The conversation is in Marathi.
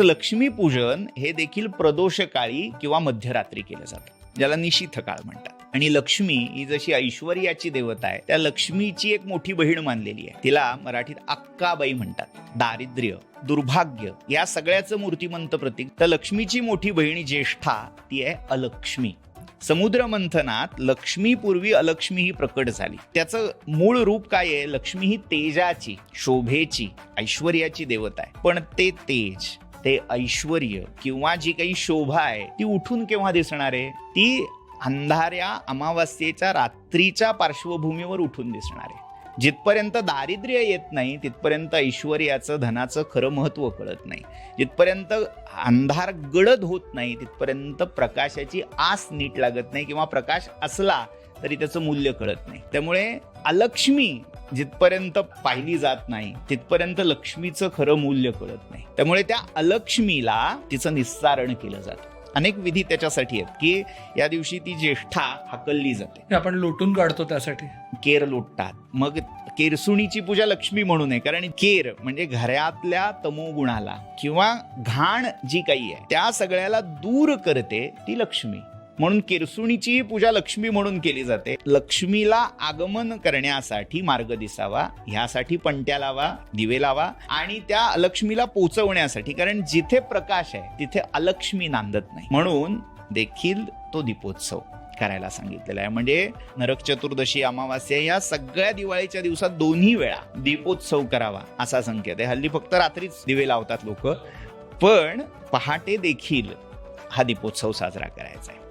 लक्ष्मीपूजन हे देखील प्रदोषकाळी किंवा मध्यरात्री केलं जातं ज्याला निशीथ काळ म्हणतात. आणि लक्ष्मी ही जशी ऐश्वर्याची देवता आहे त्या लक्ष्मीची एक मोठी बहीण मानलेली आहे. तिला मराठीत अक्काबाई म्हणतात. दारिद्र्य दुर्भाग्य या सगळ्याचं मूर्तिमंत प्रतीक. तर लक्ष्मीची मोठी बहिणी ज्येष्ठा ती आहे अलक्ष्मी. समुद्र मंथनात लक्ष्मी पूर्वी अलक्ष्मी ही प्रकट झाली. त्याचं मूळ रूप काय आहे? लक्ष्मी ही तेजाची शोभेची ऐश्वर्याची देवता आहे. पण ते तेज ते ऐश्वर किंवा जी काही शोभा आहे ती उठून केव्हा दिसणार आहे? ती अंधाऱ्या अमावास्येच्या रात्रीच्या पार्श्वभूमीवर उठून दिसणार आहे. जिथपर्यंत दारिद्र्य येत नाही तिथपर्यंत ऐश्वर्याचं धनाचं खरं महत्त्व कळत नाही. जिथपर्यंत अंधार गडद होत नाही तिथपर्यंत प्रकाशाची आस नीट लागत नाही किंवा प्रकाश असला तरी त्याचं मूल्य कळत नाही. त्यामुळे अलक्ष्मी जिथपर्यंत पाहिली जात नाही तिथपर्यंत लक्ष्मीचं खरं मूल्य कळत नाही. त्यामुळे त्या अलक्ष्मीला तिचं निस्सारण केलं जातं. अनेक विधी त्याच्यासाठी आहेत की या दिवशी ती ज्येष्ठा हाकलली जाते. आपण लोटून काढतो त्यासाठी. केर लोटतात. मग केरसुणीची पूजा लक्ष्मी म्हणून आहे कारण केर म्हणजे घरातल्या तमोगुणाला किंवा घाण जी काही आहे त्या सगळ्याला दूर करते ती लक्ष्मी. म्हणून केरसुणीची पूजा लक्ष्मी म्हणून केली जाते. लक्ष्मीला आगमन करण्यासाठी मार्ग दिसावा ह्यासाठी पणत्या लावा दिवे लावा आणि त्या अलक्ष्मीला पोचवण्यासाठी कारण जिथे प्रकाश आहे तिथे अलक्ष्मी नांदत नाही. म्हणून देखील तो दीपोत्सव करायला सांगितलेला आहे. म्हणजे नरक चतुर्दशी अमावास्या या सगळ्या दिवाळीच्या दिवसात दोन्ही वेळा दीपोत्सव करावा असा संकेत आहे. हल्ली फक्त रात्रीच दिवे लावतात लोक. पण पहाटे देखील हा दीपोत्सव साजरा करायचा आहे.